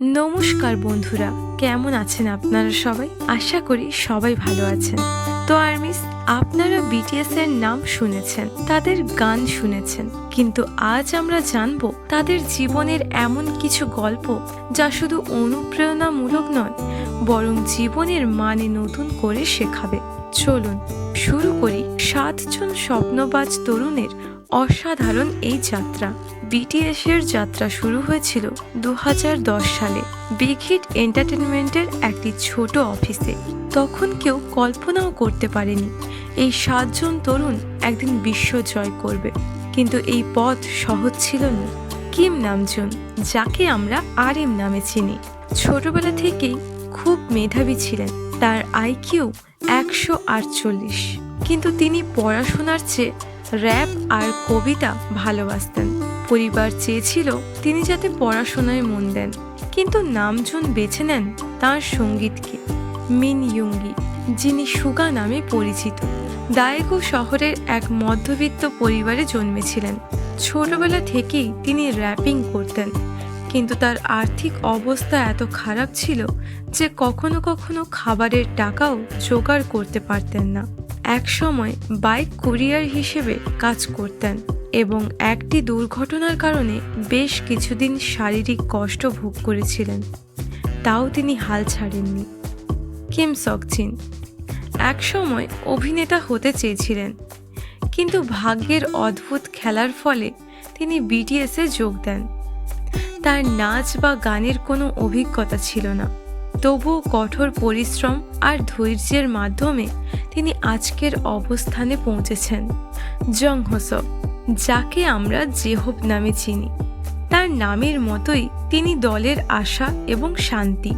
নমস্কার বন্ধুরা, কেমন আছেন আপনারা সবাই? আশা করি সবাই ভালো আছেন। তো আর্মিস আপনারা বিটিএস এর নাম শুনেছেন, তাদের গান শুনেছেন, কিন্তু আজ আমরা জানব তাদের জীবনের এমন কিছু গল্প যা শুধু অনুপ্রেরণামূলক নয়, বরং জীবনের মানে নতুন করে শেখাবে। চলুন, শুরু করি সাতজন স্বপ্নবাজ তরুণের অসাধারণ এই যাত্রা। বিটিএস এর যাত্রা শুরু হয়েছিল দুহাজার দশ সালে। বিগ হিট এন্টারটেনমেন্টের একটি ছোট অফিসে। তখন কেউ কল্পনাও করতে পারেনি, এই সাতজন তরুণ একদিন বিশ্ব জয় করবে। কিন্তু এই পথ সহজ ছিল না। কিম নামজুন, যাকে আমরা আর এম নামে চিনি। ছোটবেলা থেকেই খুব মেধাবী ছিলেন, তার আইকিউ একশো আটচল্লিশ। কিন্তু তিনি পড়াশোনার চেয়ে র্যাপ আর কবিতা ভালোবাসতেন। পরিবার চেয়েছিল তিনি যাতে পড়াশোনায় মন দেন, কিন্তু নামজুন বেছে নেন তাঁর সঙ্গীতকে। মিন ইয়ুঙ্গি, যিনি সুগা নামে পরিচিত, দায়েগো শহরের এক মধ্যবিত্ত পরিবারে জন্মেছিলেন। ছোটবেলা থেকেই তিনি র্যাপিং করতেন, কিন্তু তার আর্থিক অবস্থা এত খারাপ ছিল যে কখনো কখনো খাবারের টাকাও জোগাড় করতে পারতেন না। এক সময় বাইক কুরিয়ার হিসেবে কাজ করতেন এবং একটি দুর্ঘটনার কারণে বেশ কিছুদিন শারীরিক কষ্ট ভোগ করেছিলেন। তাও তিনি হাল ছাড়েননি। কিম সকচিন এক সময় অভিনেতা হতে চেয়েছিলেন, কিন্তু ভাগ্যের অদ্ভুত খেলার ফলে তিনি বিটিএসে যোগ দেন। তার নাচ বা গানের কোনো অভিজ্ঞতা ছিল না। তবুও কঠোর পরিশ্রম আর ধৈর্যের মাধ্যমে তিনি আজকের অবস্থানে পৌঁছেছেন। জং হোসব যাকে আমরা জেহব নামে চিনি। তার নামের মতোই তিনি দলের আশা এবং শান্তি।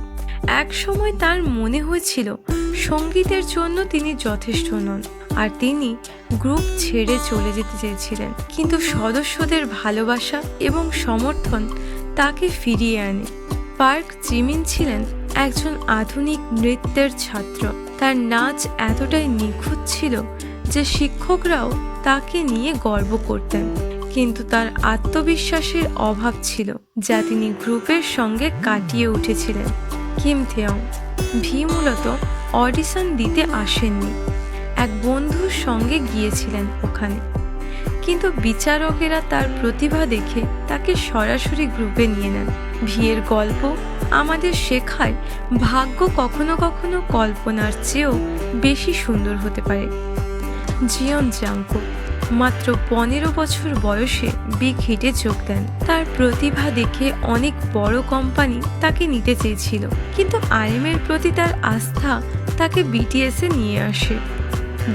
এক সময় তার মনে হয়েছিল, সঙ্গীতের জন্য তিনি যথেষ্ট নন আর তিনি গ্রুপ ছেড়ে চলে যেতে চেয়েছিলেন। কিন্তু সদস্যদের ভালোবাসা এবং সমর্থন তাকে ফিরিয়ে আনে। পার্ক জিমিন ছিলেন একজন আধুনিক নৃত্যের ছাত্র। তার নাচ এতটাই নিখুঁত ছিল যে শিক্ষকরাও তাকে নিয়ে গর্ব করতেন। কিন্তু তার আত্মবিশ্বাসের অভাব ছিল যা তিনি গ্রুপের সঙ্গে কাটিয়ে উঠেছিলেন। কিম থেয়ং, ভি মূলত অডিশন দিতে আসেননি। এক বন্ধুর সঙ্গে গিয়েছিলেন ওখানে। কিন্তু বিচারকেরা তার প্রতিভা দেখে তাকে সরাসরি গ্রুপে নিয়ে নেন। ভিয়ের গল্প আমাদের শেখায় ভাগ্য কখনো কখনো কল্পনার চেয়েও বেশি সুন্দর হতে পারে। জিয়ন জাঙ্কো মাত্র পনেরো বছর বয়সে বিগ হিটে যোগ দেন। তার প্রতিভা দেখে অনেক বড় কোম্পানি তাকে নিতে চেয়েছিল। কিন্তু আইএমের প্রতি তার আস্থা তাকে বিটিএসে নিয়ে আসে।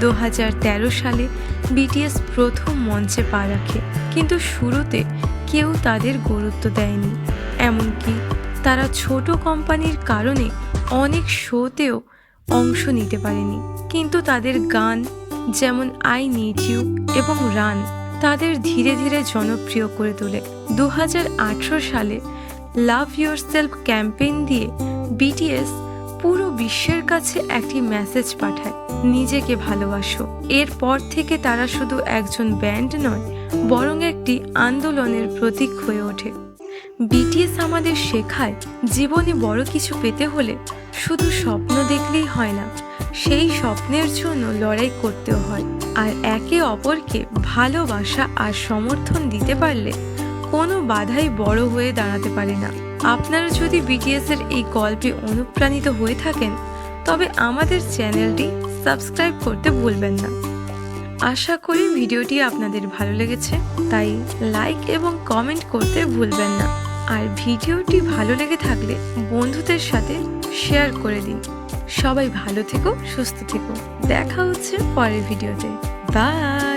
দু হাজার তেরো সালে বিটিএস প্রথম মঞ্চে পা রাখে, কিন্তু শুরুতে কেউ তাদের গুরুত্ব দেয়নি। এমনকি তারা ছোট কোম্পানির কারণে অনেক শোতেও অংশ নিতে পারেনি। কিন্তু তাদের গান, যেমন আই নিড ইউ এবং রান, তাদের ধীরে ধীরে জনপ্রিয় করে তোলে। দু হাজার আঠেরো সালে লাভ ইয়োর সেলফ ক্যাম্পেইন দিয়ে বিটিএস পুরো বিশ্বের কাছে একটি মেসেজ পাঠায়, নিজেকে ভালোবাসো। এরপর থেকে তারা শুধু একজন ব্যান্ড নয়, বরং একটি আন্দোলনের প্রতীক হয়ে ওঠে। বিটিএস আমাদের শেখায় জীবনে বড় কিছু পেতে হলে শুধু স্বপ্ন দেখলেই হয় না, সেই স্বপ্নের জন্য লড়াই করতেও হয়। আর একে অপরকে ভালোবাসা আর সমর্থন দিতে পারলে কোনো বাধাই বড় হয়ে দাঁড়াতে পারে না। আপনারা যদি বিটিএস এর এই গল্পে অনুপ্রাণিত হয়ে থাকেন, তবে আমাদের চ্যানেলটি সাবস্ক্রাইব করতে ভুলবেন না। আশা করি ভিডিওটি আপনাদের ভালো লেগেছে, তাই লাইক এবং কমেন্ট করতে ভুলবেন না। আর ভিডিওটি ভালো লেগে থাকলে বন্ধুদের সাথে শেয়ার করে দিন। সবাই ভালো থেকো, সুস্থ থেকো। দেখা হচ্ছে পরের ভিডিওতে। বাই!